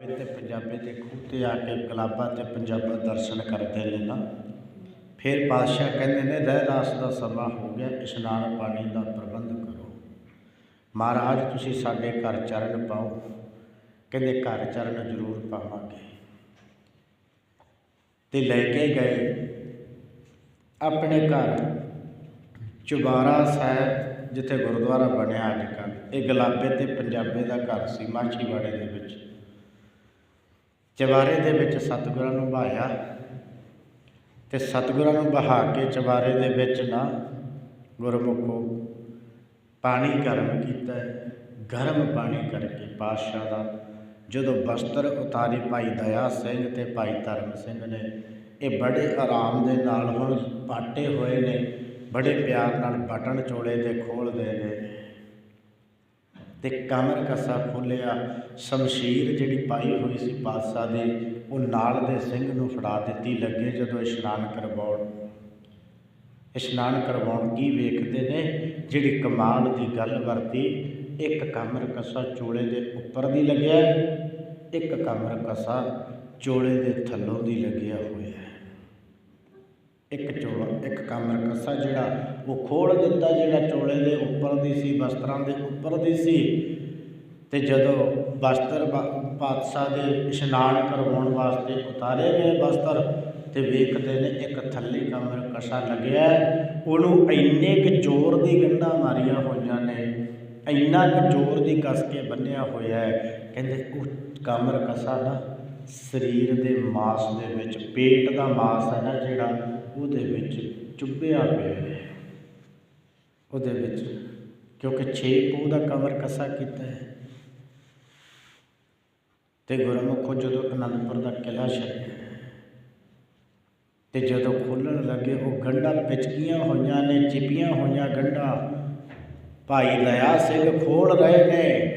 ਤੇ ਪੰਜਾਬੀ ਦੇ ਖੂਹ ਤੇ ਆ ਕੇ ਗੁਲਾਬਾਂ ਤੇ ਪੰਜਾਬਾ ਦਰਸ਼ਨ ਕਰਦੇ ਨੇ ਨਾ। ਫਿਰ ਪਾਤਸ਼ਾਹ ਕਹਿੰਦੇ ਨੇ, ਰਹਿ ਰਾਸ ਦਾ ਸਮਾਂ ਹੋ ਗਿਆ ਇਸ਼ਨਾਨ ਪਾਣੀ ਦਾ ਪ੍ਰਬੰਧ ਕਰੋ। ਮਹਾਰਾਜ, ਤੁਸੀਂ ਸਾਡੇ ਘਰ ਚਰਨ ਪਾਓ। ਕਹਿੰਦੇ, ਘਰ ਚਰਨ ਜ਼ਰੂਰ ਪਾਵਾਂਗੇ। ਤੇ ਲੈ ਕੇ ਗਏ ਆਪਣੇ ਘਰ। ਚੁਬਾਰਾ ਸਾਹਿਬ, ਜਿੱਥੇ ਗੁਰਦੁਆਰਾ ਬਣਿਆ ਅੱਜ ਕੱਲ੍ਹ, ਇਹ ਗੁਲਾਬੇ ਤੇ ਪੰਜਾਬੇ ਦਾ ਘਰ ਸੀ, ਮਾਛੀਵਾੜੇ ਦੇ ਵਿੱਚ। ਚਵਾਰੇ ਦੇ ਵਿੱਚ ਸਤਿਗੁਰਾਂ ਨੂੰ ਬਹਾਇਆ ਤੇ ਸਤਿਗੁਰਾਂ ਨੂੰ ਬਹਾ ਕੇ ਚਵਾਰੇ ਦੇ ਵਿੱਚ ਨਾ ਗੁਰਮੁਖੋ ਪਾਣੀ ਗਰਮ ਕੀਤਾ ਗਰਮ ਪਾਣੀ ਕਰਕੇ ਪਾਤਸ਼ਾਹ ਦਾ। ਜਦੋਂ ਬਸਤਰ ਉਤਾਰੀ ਭਾਈ ਦਇਆ ਸਿੰਘ ਤੇ ਭਾਈ ਧਰਮ ਸਿੰਘ ਨੇ, ਇਹ ਬੜੇ ਆਰਾਮ ਦੇ ਨਾਲ ਹੁਣ ਪਾਟੇ ਹੋਏ ਨੇ, ਬੜੇ ਪਿਆਰ ਨਾਲ ਬਟਨ ਚੋਲੇ ਦੇ ਖੋਲਦੇ ਨੇ। ਤੇ ਕਮਰ ਕਸਾ ਖੋਲਿਆ, ਸ਼ਮਸ਼ੀਰ ਜਿਹੜੀ ਪਾਈ ਹੋਈ ਸੀ ਪਾਤਸ਼ਾਹ ਦੀ, ਉਹ ਨਾਲ ਦੇ ਸਿੰਘ ਨੂੰ ਫੜਾ ਦਿੱਤੀ, ਲੱਗੇ ਜਦੋਂ ਇਸ਼ਨਾਨ ਕਰਵਾਉਣ। ਇਸ਼ਨਾਨ ਕਰਵਾਉਣ ਕੀ ਵੇਖਦੇ ਨੇ? ਜਿਹੜੀ ਕਮਾਲ ਦੀ ਗੱਲ ਵਰਤੀ, ਇੱਕ ਕਮਰ ਕਸਾ ਚੋਲੇ ਦੇ ਉੱਪਰ ਦੀ ਲੱਗਿਆ, ਇੱਕ ਕਮਰ ਕਸਾ ਚੋਲੇ ਦੇ ਥੱਲੋਂ ਦੀ ਲੱਗਿਆ ਹੋਇਆ ਹੈ। ਇੱਕ ਚੋਲਾ, ਇੱਕ ਕਮਰ ਕੱਸਾ ਜਿਹੜਾ ਉਹ ਖੋਲ ਦਿੱਤਾ, ਜਿਹੜਾ ਚੋਲੇ ਦੇ ਉੱਪਰ ਦੀ ਸੀ ਵਸਤਰਾਂ ਦੇ ਉੱਪਰ ਦੀ ਸੀ। ਤੇ ਜਦੋਂ ਵਸਤਰ ਪਾਤਸ਼ਾਹ ਦੇ ਇਸ਼ਨਾਨ ਕਰਵਾਉਣ ਵਾਸਤੇ ਉਤਾਰੇ ਗਏ ਵਸਤਰ ਤੇ ਵੇਖਦੇ ਨੇ ਇੱਕ ਥੱਲੇ ਕਮਰ ਕਸਾ ਲੱਗਿਆ ਉਹਨੂੰ ਇੰਨੇ ਕੁ ਜ਼ੋਰ ਦੀ ਗੰਢਾਂ ਮਾਰੀਆਂ ਹੋਈਆਂ ਨੇ, ਇੰਨਾ ਕੁ ਜ਼ੋਰ ਦੀ ਕਸ ਕੇ ਬੰਨਿਆ ਹੋਇਆ ਹੈ। ਕਹਿੰਦੇ, ਉਹ, ਕਮਰ ਕਸਾ ਨਾ, ਸਰੀਰ ਦੇ ਮਾਸ ਦੇ ਵਿੱਚ, ਪੇਟ ਦਾ ਮਾਸ ਹੈ ਨਾ ਜਿਹੜਾ ਉਹਦੇ ਵਿੱਚ ਚੁੱਭਿਆ ਪਿਆ ਹੈ। ਉਹਦੇ ਵਿੱਚ, ਕਿਉਂਕਿ ਛੇ ਪੋਹ ਦਾ ਕਵਰ ਕਸਾ ਕੀਤਾ ਹੈ। ਤੇ ਗੁਰਮੁਖੋ ਜਦੋਂ ਅਨੰਦਪੁਰ ਦਾ ਕਿਲਾ ਛੱਡਿਆ ਤੇ ਜਦੋਂ ਖੋਲਣ ਲੱਗੇ, ਉਹ ਗੰਢਾਂ ਪਿਚਕੀਆਂ ਹੋਈਆਂ ਨੇ ਚਿਪੀਆਂ ਹੋਈਆਂ ਗੰਢਾਂ। ਭਾਈ ਦਇਆ ਸਿੰਘ ਖੋਲ ਰਹੇ ਨੇ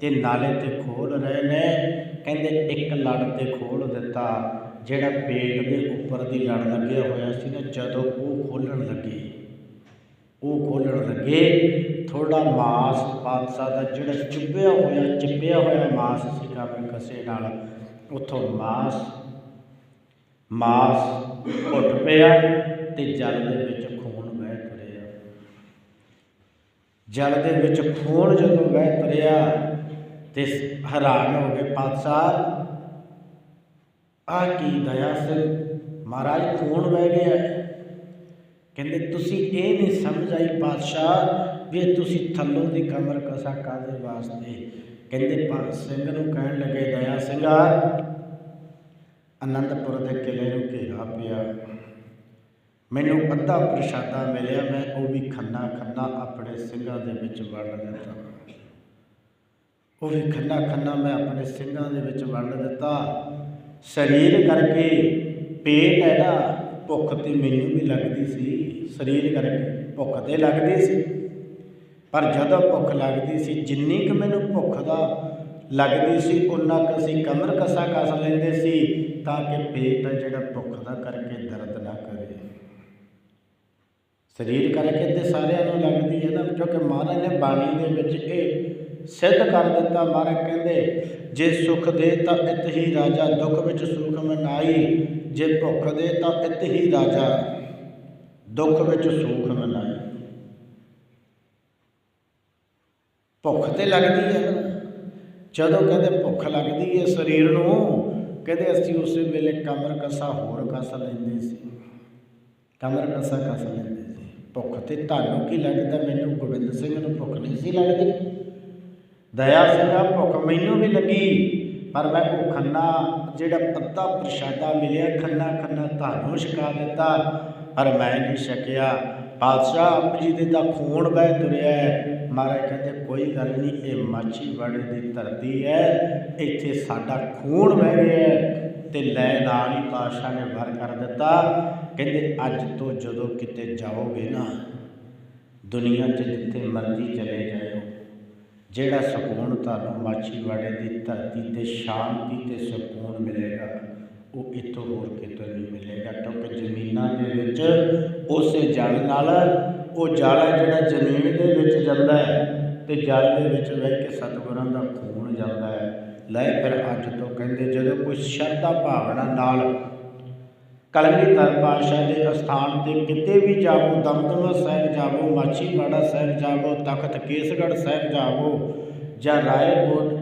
ਤੇ ਨਾਲੇ ਤੇ ਖੋਲ ਰਹੇ ਨੇ। ਕਹਿੰਦੇ ਇੱਕ ਲੜ ਤੇ ਖੋਲ ਦਿੱਤਾ। ਜਿਹੜਾ ਪੇਟ ਦੇ ਉੱਪਰ ਦੀ ਲੜ ਲੱਗਿਆ ਹੋਇਆ ਸੀ ਨਾ, ਜਦੋਂ ਉਹ ਖੋਲਣ ਲੱਗੇ, ਉਹ ਖੋਲਣ ਲੱਗੇ ਥੋੜਾ ਮਾਸ ਪਾਤਸ਼ਾਹ ਦਾ ਜਿਹੜਾ ਚੁੱਭਿਆ ਹੋਇਆ ਚਿੱਪਿਆ ਹੋਇਆ ਮਾਸ ਸੀ ਕਾਬਲ ਕਸੇ ਨਾਲ, ਉਥੋਂ ਮਾਸ ਮਾਸ ਉੱਠ ਪਿਆ ਤੇ ਜਲ ਦੇ ਵਿੱਚ ਖੂਨ ਵਹਿ ਤੁਰਿਆ। ਜਲ ਦੇ ਵਿੱਚ ਖੂਨ ਜਦੋਂ ਵਹਿ ਤੁਰਿਆ ਤੇ ਹੈਰਾਨ ਹੋ ਗਏ ਪਾਤਸ਼ਾਹ ਆ ਕੀ ਦਇਆ ਸਿੰਘ ਮਹਾਰਾਜ ਖੂਨ ਬਹਿ ਗਿਆ? ਕਹਿੰਦੇ, ਤੁਸੀਂ ਇਹ ਨਹੀਂ ਸਮਝ ਆਈ ਪਾਤਸ਼ਾਹ ਵੀ ਤੁਸੀਂ ਥੱਲੋਂ ਦੀ ਕਮਰ ਕਸਾ ਕਾਦੇ ਵਾਸਤੇ? ਕਹਿੰਦੇ ਭਗਤ ਸਿੰਘ ਨੂੰ ਕਹਿਣ ਲੱਗੇ, ਦਇਆ ਸਿੰਘਾ ਆਨੰਦਪੁਰ ਦੇ ਕਿਲੇ ਨੂੰ ਘੇਰਾ ਪਿਆ। ਮੈਨੂੰ ਅੱਧਾ ਪ੍ਰਸ਼ਾਦਾ ਮਿਲਿਆ, ਮੈਂ ਉਹ ਵੀ ਖੰਨਾ ਖੰਨਾ ਆਪਣੇ ਸਿੰਘਾਂ ਦੇ ਵਿੱਚ ਵੰਡ ਦਿੱਤਾ। ਉਹ ਵੀ ਖੰਨਾ ਖੰਨਾ ਮੈਂ ਆਪਣੇ ਸਿੰਘਾਂ ਦੇ ਵਿੱਚ ਵੰਡ ਦਿੱਤਾ। ਸਰੀਰ ਕਰਕੇ ਪੇਟ ਹੈ ਨਾ, ਭੁੱਖ ਤੇ ਮੈਨੂੰ ਵੀ ਲੱਗਦੀ ਸੀ, ਸਰੀਰ ਕਰਕੇ ਭੁੱਖ ਤੇ ਲੱਗਦੀ ਸੀ। ਪਰ ਜਦੋਂ ਭੁੱਖ ਲੱਗਦੀ ਸੀ, ਜਿੰਨੀ ਕੁ ਮੈਨੂੰ ਭੁੱਖ ਦਾ ਲੱਗਦੀ ਸੀ, ਉਨਾ ਕੁ ਅਸੀਂ ਕਮਰ ਕਸਾ ਕਸ ਲੈਂਦੇ ਸੀ, ਤਾਂ ਕਿ ਪੇਟ ਜਿਹੜਾ ਭੁੱਖ ਦਾ ਕਰਕੇ ਦਰਦ ਨਾ ਕਰੇ। ਸਰੀਰ ਕਰਕੇ ਤੇ ਸਾਰਿਆਂ ਨੂੰ ਲੱਗਦੀ ਹੈ ਨਾ, ਕਿਉਂਕਿ ਮਹਾਰਾਜ ਨੇ ਬਾਣੀ ਦੇ ਵਿੱਚ ਇਹ ਸਿੱਧ ਕਰ ਦਿੱਤਾ ਮਹਾਰਾਜ ਕਹਿੰਦੇ, ਜੇ ਸੁਖ ਦੇ ਤਾਂ ਇਤ ਹੀ ਰਾਜਾ, ਦੁੱਖ ਵਿੱਚ ਸੁਖ ਮਨਾਈ ਜੇ ਭੁੱਖ ਦੇ ਤਾਂ ਇਤ ਹੀ ਰਾਜਾ, ਦੁੱਖ ਵਿੱਚ ਸੁਖ ਮਨਾਈ ਭੁੱਖ ਤੇ ਲੱਗਦੀ ਹੈ ਜਦੋਂ ਕਹਿੰਦੇ ਭੁੱਖ ਲੱਗਦੀ ਹੈ ਸਰੀਰ ਨੂੰ, ਕਹਿੰਦੇ ਅਸੀਂ ਉਸੇ ਵੇਲੇ ਕਮਰ ਕਸਾ ਹੋਰ ਕਸ ਲੈਂਦੇ ਸੀ। ਕਮਰ ਕਸਾ ਕਸ ਲੈਂਦੇ ਸੀ। ਭੁੱਖ ਤੇ ਤੁਹਾਨੂੰ ਕੀ ਲੱਗਦਾ? ਮੈਨੂੰ ਗੋਬਿੰਦ ਸਿੰਘ ਨੂੰ ਭੁੱਖ ਨਹੀਂ ਸੀ ਲੱਗਦੀ। ਦਇਆ ਸਿੰਘਾ ਭੁੱਖ ਮੈਨੂੰ ਵੀ ਲੱਗੀ, ਪਰ ਮੈਂ ਉਹ ਖੰਨਾ, ਜਿਹੜਾ ਅੱਧਾ ਪ੍ਰਸ਼ਾਦਾ ਮਿਲਿਆ, ਖੰਨਾ ਖੰਨਾ ਤੁਹਾਨੂੰ ਛਕਾ ਦਿੱਤਾ, ਪਰ ਮੈਂ ਨਹੀਂ ਛਕਿਆ। ਪਾਤਸ਼ਾਹ ਆਪ ਜੀ ਦੇ ਤਾਂ ਖੂਨ ਵਹਿ ਤੁਰਿਆ ਹੈ। ਮਹਾਰਾਜ ਕਹਿੰਦੇ, ਕੋਈ ਗੱਲ ਨਹੀਂ, ਇਹ ਮਾਛੀ ਵੜੇ ਦੀ ਧਰਤੀ ਹੈ, ਇੱਥੇ ਸਾਡਾ ਖੂਨ ਵਹਿ ਗਿਆ ਹੈ। ਤੇ ਲੈ ਨਾਲ ਹੀ ਪਾਤਸ਼ਾਹ ਨੇ ਵਰ ਕਰ ਦਿੱਤਾ। ਕਹਿੰਦੇ, ਅੱਜ ਤੋਂ ਜਦੋਂ ਕਿਤੇ ਜਾਓਗੇ ਨਾ, ਦੁਨੀਆ 'ਚ ਜਿੱਥੇ ਮਰਜ਼ੀ ਚਲੇ ਜਾਓ ਜਿਹੜਾ ਸਕੂਨ ਤੁਹਾਨੂੰ ਮਾਛੀਵਾੜੇ ਦੀ ਧਰਤੀ ਤੇ ਸ਼ਾਂਤੀ ਤੇ ਸਕੂਨ ਮਿਲੇਗਾ, ਉਹ ਇੱਥੋਂ ਹੋਰ ਕਿਤੋਂ ਨਹੀਂ ਮਿਲੇਗਾ, ਕਿਉਂਕਿ ਜ਼ਮੀਨਾਂ ਦੇ ਵਿੱਚ, ਉਸੇ ਜਲ ਨਾਲ, ਉਹ ਜਲ ਹੈ ਜਿਹੜਾ ਜ਼ਮੀਨ ਦੇ ਵਿੱਚ ਜਾਂਦਾ ਹੈ ਤੇ ਜਲ ਦੇ ਵਿੱਚ ਵਹਿ ਕੇ ਸਤਿਗੁਰਾਂ ਦਾ ਖੂਨ ਜਾਂਦਾ ਹੈ। ਲੈ ਫਿਰ ਅੱਜ ਤੋਂ ਕਹਿੰਦੇ ਜਦੋਂ ਕੋਈ ਸ਼ਰਧਾ ਭਾਵਨਾ ਨਾਲ ਕਲਗੀਧਰ ਪਾਤਸ਼ਾਹ ਦੇ ਅਸਥਾਨ ਤੇ ਕਿਤੇ ਵੀ ਜਾਵੋ, ਦਮਦਮਾ ਸਾਹਿਬ ਜਾਵੋ, ਮਾਛੀਵਾੜਾ ਸਾਹਿਬ ਜਾਵੋ, ਤਖਤ ਕੇਸਗੜ੍ਹ ਸਾਹਿਬ ਜਾਵੋ ਜਾਂ ਰਾਏਕੋਟ,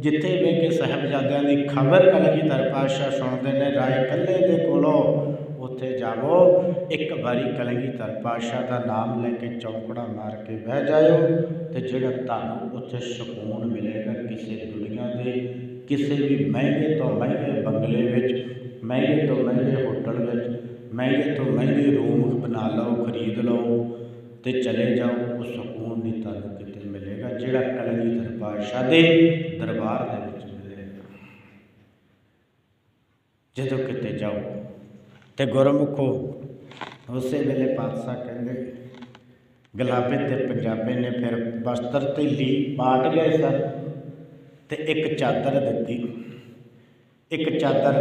ਜਿੱਥੇ ਵੇ ਕੇ ਸਾਹਿਬਜ਼ਾਦਿਆਂ ਦੀ ਖਬਰ ਕਲਗੀਧਰ ਪਾਤਸ਼ਾਹ ਸੁਣਦੇ ਨੇ, ਰਾਏ ਕੱਲੇ ਦੇ ਕੋਲੋਂ ਉੱਥੇ ਜਾਵੋ, ਇੱਕ ਵਾਰੀ ਕਲਗੀਧਰ ਪਾਤਸ਼ਾਹ ਦਾ ਨਾਮ ਲੈ ਕੇ ਚੌਂਕੜਾ ਮਾਰ ਕੇ ਬਹਿ ਜਾਇਓ ਤੇ ਜਿਹੜਾ ਤੁਹਾਨੂੰ ਉੱਥੇ ਸਕੂਨ ਮਿਲੇਗਾ, ਕਿਸੇ ਦੁਨੀਆ ਦੇ ਕਿਸੇ ਵੀ ਮਹਿੰਗੇ ਤੋਂ ਮਹਿੰਗੇ ਬੰਗਲੇ ਵਿੱਚ ਮਹਿੰਗੇ ਤੋਂ ਮਹਿੰਗੇ ਹੋਟਲ ਵਿੱਚ, ਮਹਿੰਗੇ ਤੋਂ ਮਹਿੰਗੇ ਰੂਮ ਬਣਾ ਲਓ, ਖਰੀਦ ਲਓ ਤੇ ਚਲੇ ਜਾਓ ਉਹ ਸਕੂਨ ਨਹੀਂ ਤੁਹਾਨੂੰ ਕਿਤੇ ਮਿਲੇਗਾ, ਜਿਹੜਾ ਕਲਗੀਧਰ ਪਾਤਸ਼ਾਹ ਦੇ ਦਰਬਾਰ ਦੇ ਵਿੱਚ ਮਿਲੇਗਾ। ਜਦੋਂ ਕਿਤੇ ਜਾਓ ਤੇ ਗੁਰਮੁਖੋ, ਉਸੇ ਵੇਲੇ ਪਾਤਸ਼ਾਹ ਕਹਿੰਦੇ, ਗੁਲਾਬੇ ਤੇ ਪੰਜਾਬੇ ਨੇ ਫਿਰ ਵਸਤਰ ਢਿੱਲੀ ਪਾਟ ਗਏ ਸਨ ਤੇ ਇੱਕ ਚਾਦਰ ਦਿੱਤੀ। ਇੱਕ ਚਾਦਰ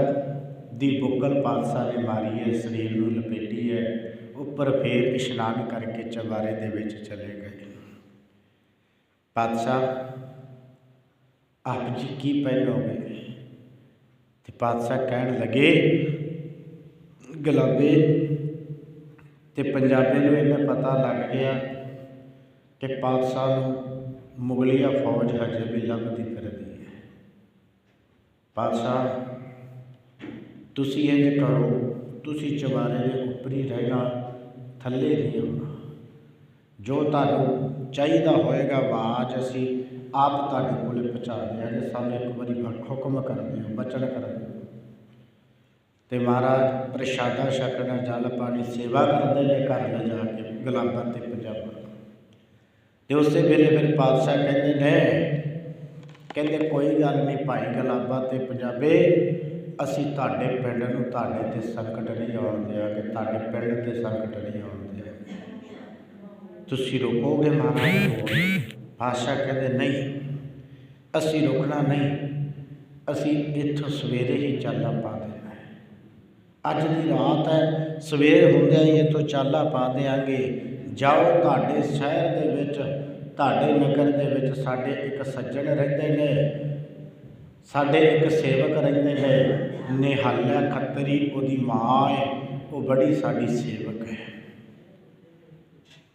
ਦੀ ਬੁੱਕਲ ਪਾਤਸ਼ਾਹ ਨੇ ਮਾਰੀ ਹੈ, ਸਰੀਰ ਨੂੰ ਲਪੇਟੀ ਹੈ, ਉੱਪਰ ਫੇਰ ਇਸ਼ਨਾਨ ਕਰਕੇ ਚਵਾਰੇ ਦੇ ਵਿੱਚ ਚਲੇ ਗਏ। ਪਾਤਸ਼ਾਹ, ਆਪ ਜੀ ਕੀ ਪਹਿਨੋਗੇ? ਤੇ ਪਾਤਸ਼ਾਹ ਕਹਿਣ ਲੱਗੇ, ਗੁਲਾਬੇ, ਤੇ ਪੰਜਾਬੀ ਨੂੰ ਇਹਨੇ ਪਤਾ ਲੱਗ ਗਿਆ ਕਿ ਪਾਤਸ਼ਾਹ ਨੂੰ ਮੁਗਲੀਆ ਫੌਜ ਹਜੇ ਵੀ ਲੱਭਦੀ ਫਿਰਦੀ ਹੈ। ਪਾਤਸ਼ਾਹ ਤੁਸੀਂ ਇੰਜ ਕਰੋ, ਤੁਸੀਂ ਚਵਾਰੇ ਦੇ ਉੱਪਰ ਹੀ ਰਹਿਣਾ, ਥੱਲੇ ਨਹੀਂ ਆਉਣਾ। ਜੋ ਤੁਹਾਨੂੰ ਚਾਹੀਦਾ ਹੋਏਗਾ ਆਵਾਜ਼ ਅਸੀਂ ਆਪ ਤੁਹਾਡੇ ਕੋਲ ਪਹੁੰਚਾ ਦਿਆਂਗੇ। ਸਾਨੂੰ ਇੱਕ ਵਾਰੀ ਹੁਕਮ ਕਰ ਦਿਓ, ਬਚਨ ਕਰ ਦਿਓ। ਤੇ ਮਹਾਰਾਜ, ਪ੍ਰਸ਼ਾਦਾ ਛਕਣਾ, ਜਲ ਪਾਣੀ ਸੇਵਾ ਕਰਦੇ ਨੇ, ਘਰ ਲਿਜਾ ਕੇ ਗੁਲਾਬਾਂ ਤੇ ਪੰਜਾਬਾਂ ਤੇ ਉਸੇ ਵੇਲੇ ਫਿਰ ਪਾਤਸ਼ਾਹ ਕਹਿੰਦੇ ਨੇ, ਕਹਿੰਦੇ ਕੋਈ ਗੱਲ ਨਹੀਂ, ਭਾਈ ਗੁਲਾਬਾਂ ਤੇ ਪੰਜਾਬੇ ਅਸੀਂ ਤੁਹਾਡੇ ਪਿੰਡ ਨੂੰ ਤੁਹਾਡੇ ਤੇ ਸੰਕਟ ਨਹੀਂ ਆਉਣ ਦਿਆਂਗੇ ਤੁਹਾਡੇ ਪਿੰਡ ਤੇ ਸੰਕਟ ਨਹੀਂ ਆਉਣ ਦਿਆਂਗੇ ਤੁਸੀਂ ਰੁਕੋਗੇ ਮਹਾਰਾਜ ਨੂੰ ਪਾਤਸ਼ਾਹ ਕਹਿੰਦੇ ਨਹੀਂ। ਅਸੀਂ ਰੁਕਣਾ ਨਹੀਂ। ਅਸੀਂ ਇੱਥੋਂ ਸਵੇਰੇ ਹੀ ਚਾਲਾ ਪਾ ਦੇਣਾ ਅੱਜ ਦੀ ਰਾਤ ਹੈ, ਸਵੇਰ ਹੁੰਦਿਆਂ ਹੀ ਇੱਥੋਂ ਚਾਲਾ ਪਾ ਦੇਾਂਗੇ ਜਾਓ ਤੁਹਾਡੇ ਸ਼ਹਿਰ ਦੇ ਵਿੱਚ, ਤੁਹਾਡੇ ਨਗਰ ਦੇ ਵਿੱਚ ਸਾਡੇ ਇੱਕ ਸੱਜਣ ਰਹਿੰਦੇ ਨੇ। ਸਾਡੇ ਇੱਕ ਸੇਵਕ ਰਹਿੰਦੇ ਹੈ ਨਿਹਾਲਿਆ ਖੱਤਰੀ, ਉਹਦੀ ਮਾਂ ਹੈ, ਉਹ ਬੜੀ ਸਾਡੀ ਸੇਵਕ ਹੈ।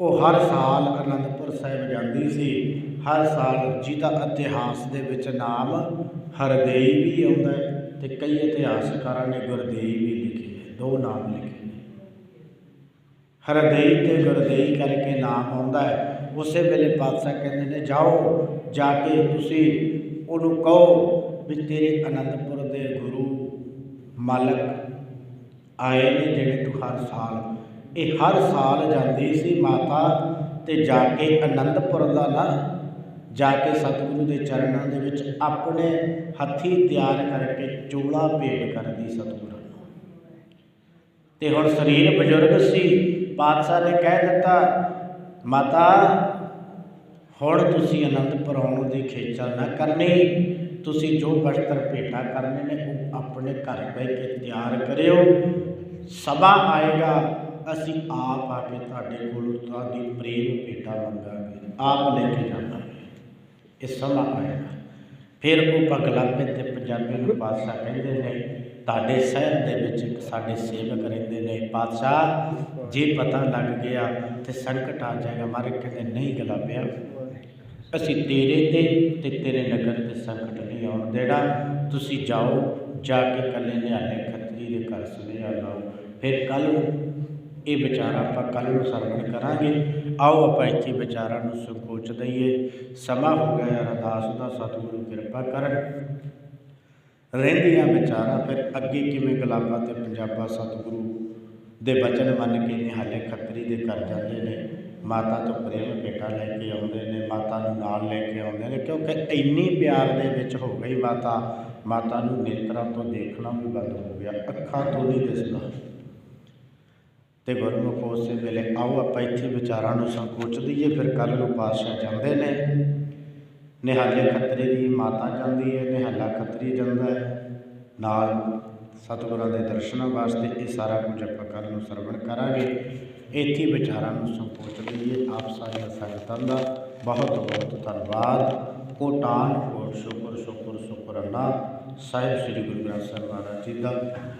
ਉਹ ਹਰ ਸਾਲ ਅਨੰਦਪੁਰ ਸਾਹਿਬ ਜਾਂਦੀ ਸੀ, ਹਰ ਸਾਲ ਜਿਹਦਾ ਇਤਿਹਾਸ ਦੇ ਵਿੱਚ ਨਾਮ ਹਰਦੇਈ ਵੀ ਆਉਂਦਾ ਹੈ ਤੇ ਕਈ ਇਤਿਹਾਸਕਾਰਾਂ ਨੇ ਗੁਰਦੇਈ ਵੀ ਲਿਖੇ ਨੇ, ਦੋ ਨਾਮ ਲਿਖੇ ਨੇ। ਹਰਦੇਈ ਤੇ ਗੁਰਦੇਈ ਕਰਕੇ ਨਾਮ ਆਉਂਦਾ ਹੈ, ਉਸੇ ਵੇਲੇ ਪਾਤਸ਼ਾਹ ਕਹਿੰਦੇ ਨੇ, ਜਾਓ, ਜਾ ਕੇ ਤੁਸੀਂ ਉਹਨੂੰ ਕਹੋ ਵੀ ਤੇਰੇ ਅਨੰਦਪੁਰ ਦੇ ਗੁਰੂ ਮਾਲਕ ਆਏ ਨੇ ਜਿਹੜੇ ਤੂੰ ਹਰ ਸਾਲ, ਇਹ ਹਰ ਸਾਲ ਜਾਂਦੀ ਸੀ ਮਾਤਾ ਤੇ ਜਾ ਕੇ ਅਨੰਦਪੁਰ ਦਾ ਨਾ, ਜਾ ਕੇ ਸਤਿਗੁਰੂ ਦੇ ਚਰਨਾਂ ਦੇ ਵਿੱਚ ਆਪਣੇ ਹੱਥੀ ਤਿਆਰ ਕਰਕੇ ਚੋਲਾ ਭੇਟ ਕਰਦੀ ਸਤਿਗੁਰੂ। ਨੂੰ ਤੇ ਹੁਣ ਸਰੀਰ ਬਜ਼ੁਰਗ ਸੀ, ਪਾਤਸ਼ਾਹ ਨੇ ਕਹਿ ਦਿੱਤਾ, ਮਾਤਾ, ਹੁਣ ਤੁਸੀਂ ਅਨੰਦਪੁਰ ਆਉਣ ਦੀ ਖੇਚਲ ਨਾ ਕਰਨੀ ਤੁਸੀਂ ਜੋ ਬਸਤਰ ਭੇਟਾ ਕਰਨੇ ਨੇ, ਉਹ ਆਪਣੇ ਘਰ ਬਹਿ ਕੇ ਤਿਆਰ ਕਰਿਓ। ਸਭਾ ਆਏਗਾ, ਅਸੀਂ ਆਪ ਆ ਕੇ ਤੁਹਾਡੇ ਕੋਲ ਤੁਹਾਡੀ ਪ੍ਰੇਮ ਭੇਟਾ ਮੰਗਾਂਗੇ। ਆਪ ਲੈ ਕੇ ਜਾਵਾਂਗੇ ਇਹ ਸਮਾਂ ਆਏਗਾ। ਫਿਰ ਉਹ ਪਗਲਾਪੇ ਤੇ ਪੰਜਾਬੀ ਨੂੰ ਪਾਤਸ਼ਾਹ ਕਹਿੰਦੇ ਨੇ, ਤੁਹਾਡੇ ਸ਼ਹਿਰ ਦੇ ਵਿੱਚ ਇੱਕ ਸਾਡੇ ਸੇਵਕ ਰਹਿੰਦੇ ਨੇ। ਪਾਤਸ਼ਾਹ, ਜੇ ਪਤਾ ਲੱਗ ਗਿਆ ਤੇ ਸੰਕਟ ਆ ਜਾਏਗਾ। ਮਾਰੇ ਕਹਿੰਦੇ, ਨਹੀਂ ਗਲਾਬਿਆ ਅਸੀਂ ਤੇਰੇ ਤੇ ਤੇ ਤੇਰੇ ਨਗਰ ਤੇ ਸੰਕਟ ਨਹੀਂ ਆਉਣ ਦੇਣਾ। ਤੁਸੀਂ ਜਾਓ, ਜਾ ਕੇ ਕੱਲੇ ਨਿਹਾਲੇ ਖੱਤਰੀ ਦੇ ਘਰ ਸੁਨੇਹਾ ਲਾਓ। ਫਿਰ ਕੱਲ ਨੂੰ ਇਹ ਵਿਚਾਰ ਆਪਾਂ ਕੱਲ ਨੂੰ ਸਰਵਣ ਕਰਾਂਗੇ। ਆਓ ਆਪਾਂ ਇੱਥੇ ਵਿਚਾਰਾਂ ਨੂੰ ਸੰਕੋਚ ਦਈਏ। ਸਮਾਂ ਹੋ ਗਿਆ ਅਰਦਾਸ ਦਾ ਸਤਿਗੁਰੂ ਕਿਰਪਾ ਕਰਨ। ਰਹਿੰਦੀਆਂ ਵਿਚਾਰਾਂ ਫਿਰ ਅੱਗੇ ਕਿਵੇਂ ਗੁਲਾਬਾਂ ਤੇ ਪੰਜਾਬਾ ਸਤਿਗੁਰੂ ਦੇ ਬਚਨ ਮੰਨ ਕੇ ਨਿਹਾਲੇ ਖੱਤਰੀ ਦੇ ਘਰ ਜਾਂਦੇ ਨੇ। ਮਾਤਾ ਤੋਂ ਪ੍ਰੇਮ ਭੇਟਾ ਲੈ ਕੇ ਆਉਂਦੇ ਨੇ, ਮਾਤਾ ਨੂੰ ਨਾਲ ਲੈ ਕੇ ਆਉਂਦੇ ਨੇ, ਕਿਉਂਕਿ ਇੰਨੀ ਪਿਆਰ ਦੇ ਵਿੱਚ ਹੋ ਗਈ ਮਾਤਾ ਮਾਤਾ ਨੂੰ ਨੇਤਰਾਂ ਤੋਂ ਦੇਖਣਾ ਵੀ ਬੰਦ ਹੋ ਗਿਆ, ਅੱਖਾਂ ਤੋਂ ਨਹੀਂ ਦਿਸਦਾ। ਤੇ ਗੁਰਮੁਖ ਉਸੇ ਵੇਲੇ, ਆਓ ਆਪਾਂ ਇੱਥੇ ਵਿਚਾਰਾਂ ਨੂੰ ਸੰਕੋਚ ਦਈਏ, ਫਿਰ ਕੱਲ ਨੂੰ ਪਾਤਸ਼ਾਹ ਜਾਂਦੇ ਨੇ। ਨਿਹਾਲੇ ਖੱਤਰੀ ਦੀ ਮਾਤਾ ਜਾਂਦੀ ਹੈ, ਨਿਹਾਲਾ ਖੱਤਰੀ ਜਾਂਦਾ ਹੈ, ਨਾਲ ਸਤਿਗੁਰਾਂ ਦੇ ਦਰਸ਼ਨਾਂ ਵਾਸਤੇ ਇਹ ਸਾਰਾ ਕੁਝ ਆਪਾਂ ਕੱਲ ਨੂੰ ਸਰਵਣ ਕਰਾਂਗੇ। ਇੱਥੇ ਵਿਚਾਰਾਂ ਨੂੰ ਸੰਕੋਚ ਲਈਏ ਆਪ ਸਾਰੀਆਂ ਸੰਗਤਾਂ ਦਾ ਬਹੁਤ ਬਹੁਤ ਧੰਨਵਾਦ। ਕੋਟਾਨ ਕੋਟ ਸ਼ੁਕਰ ਸ਼ੁਕਰ ਸ਼ੁਕਰ ਗੁਰਪੁਰਨਾ ਸਾਹਿਬ ਸ੍ਰੀ ਗੁਰੂ ਗ੍ਰੰਥ ਸਾਹਿਬ ਮਹਾਰਾਜ ਜੀ ਦਾ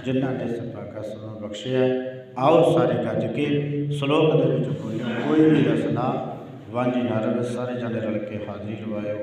ਜਿਨ੍ਹਾਂ ਨੇ ਸਪਾਕਾ ਸਮਾਂ ਬਖਸ਼ਿਆ। ਆਓ ਸਾਰੇ ਗੱਜ ਕੇ ਸ਼ਲੋਕ ਦੇ ਵਿੱਚ ਬੋਲੀਏ ਕੋਈ ਵੀ ਰਸਨਾ ਵਾਂਝੀ ਨਾ ਰਵੇ ਸਾਰੇ ਜਣੇ ਰਲ ਕੇ ਹਾਜ਼ਰੀ ਲਵਾਇਓ।